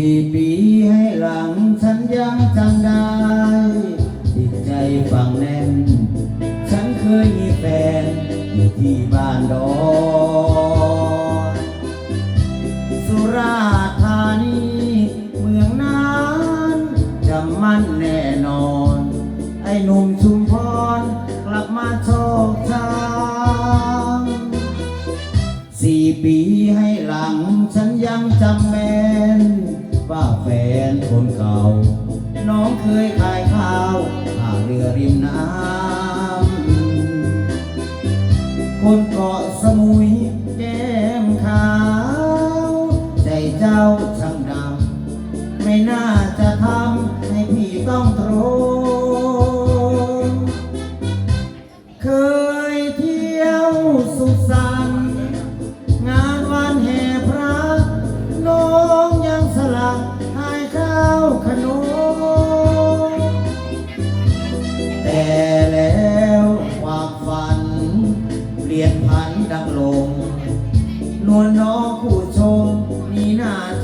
สี่ปีให้หลังฉันยังจำได้จิตใจฝังแน่น ฉันเคยมีแฟนอยู่ที่บ้านดอนสุราธานีเมืองนั้นจำมั่นแน่นอน ไอ้หนุ่มชุมพรกลับมาโชคชางสี่ปีให้หลังฉันยังจำแม่ บนเกาะสมุยแก้มขาว ใจเจ้าช่างดำไม่น่าจะทำให้พี่ต้องโทนเคยเที่ยวสุขสัน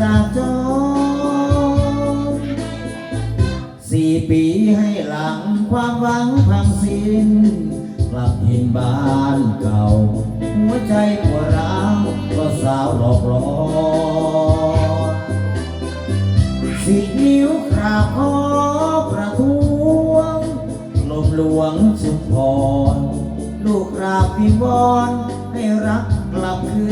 จากจนสี่ปีให้หลังความหวังพังสิ้น กลับหินบ้านเก่า หัวใจปวดร้าวก็สาวหลอกหลอนสิบนิ้วกราบขอประท้วงลมหลวงชุมพร ลูกราบวิวอนให้รักกลับคืน